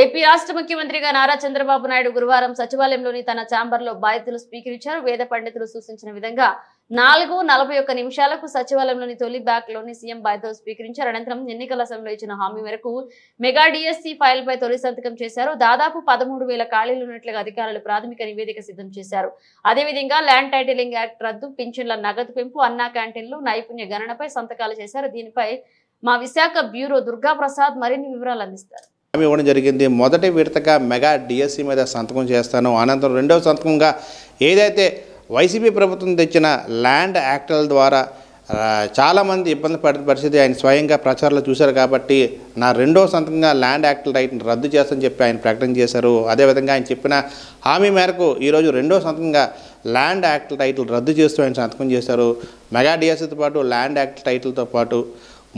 AP రాష్ట్ర ముఖ్యమంత్రిగా నారా చంద్రబాబు నాయుడు గురువారం సచివాలయంలోని తన ఛాంబర్లో బాధ్యతలు స్వీకరించారు. వేద పండితులు సూచించిన విధంగా నాలుగు నలభై ఒక్క నిమిషాలకు సచివాలయంలోని తొలి బ్యాక్లోని సీఎం బాధ్యతలు స్వీకరించారు. అనంతరం ఎన్నికల సమయంలో ఇచ్చిన హామీ మేరకు మెగా డిఎస్సీ ఫైల్ పై తొలి సంతకం చేశారు. దాదాపు పదమూడు వేల ఖాళీలు ఉన్నట్లుగా అధికారులు ప్రాథమిక నివేదిక సిద్ధం చేశారు. అదేవిధంగా ల్యాండ్ టైటిలింగ్ యాక్ట్ రద్దు పింఛన్ల నగదు పెంపు అన్నా క్యాంటీన్లు నైపుణ్య గణనపై సంతకాలు చేశారు. దీనిపై మా విశాఖ బ్యూరో దుర్గా ప్రసాద్ మరిన్ని వివరాలు అందిస్తారు. హామీ ఇవ్వడం జరిగింది. మొదటి విడతగా మెగా డిఎస్సి మీద సంతకం చేస్తాను. అనంతరం రెండవ సంతకంగా ఏదైతే వైసీపీ ప్రభుత్వం తెచ్చిన ల్యాండ్ యాక్టల ద్వారా చాలామంది ఇబ్బంది పడిన పరిస్థితి ఆయన స్వయంగా ప్రచారంలో చూశారు కాబట్టి నా రెండో సంతకంగా ల్యాండ్ యాక్ట్ రైట్ని రద్దు చేస్తానని చెప్పి ఆయన ప్రకటన చేశారు. అదేవిధంగా ఆయన చెప్పిన హామీ మేరకు ఈరోజు రెండో సంతకంగా ల్యాండ్ యాక్ట్ టైటిల్ రద్దు చేస్తూ ఆయన సంతకం చేశారు. మెగా డిఎస్సితో పాటు ల్యాండ్ యాక్ట్ టైటిల్తో పాటు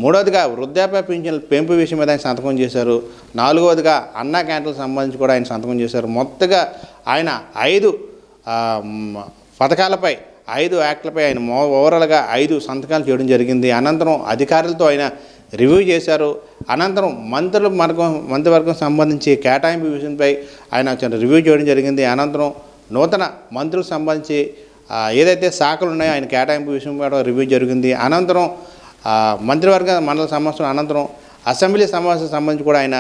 మూడవదిగా వృద్ధాప్య పింఛన్ల పెంపు విషయం మీద ఆయన సంతకం చేశారు. నాలుగవదిగా అన్నా క్యాంటీన్లకు సంబంధించి కూడా ఆయన సంతకం చేశారు. మొత్తగా ఆయన ఐదు పథకాలపై ఐదు యాక్ట్లపై ఆయన ఓవరాల్గా ఐదు సంతకాలు చేయడం జరిగింది. అనంతరం అధికారులతో ఆయన రివ్యూ చేశారు. అనంతరం మంత్రుల వర్గం మంత్రివర్గం సంబంధించి కేటాయింపు విషయంపై ఆయన రివ్యూ చేయడం జరిగింది. అనంతరం నూతన మంత్రులకు సంబంధించి ఏదైతే శాఖలు ఉన్నాయో ఆయన కేటాయింపు విషయం కూడా రివ్యూ జరిగింది. అనంతరం మంత్రివర్గ మండల సమావేశం అనంతరం అసెంబ్లీ సమావేశం సంబంధించి కూడా ఆయన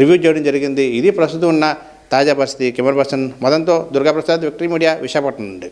రివ్యూ చేయడం జరిగింది. ఇది ప్రస్తుతం ఉన్న తాజా పరిస్థితి. కెమెరా పర్సన్ మదంతో దుర్గాప్రసాద్ విక్టరీ మీడియా విశాఖపట్నం నుండి.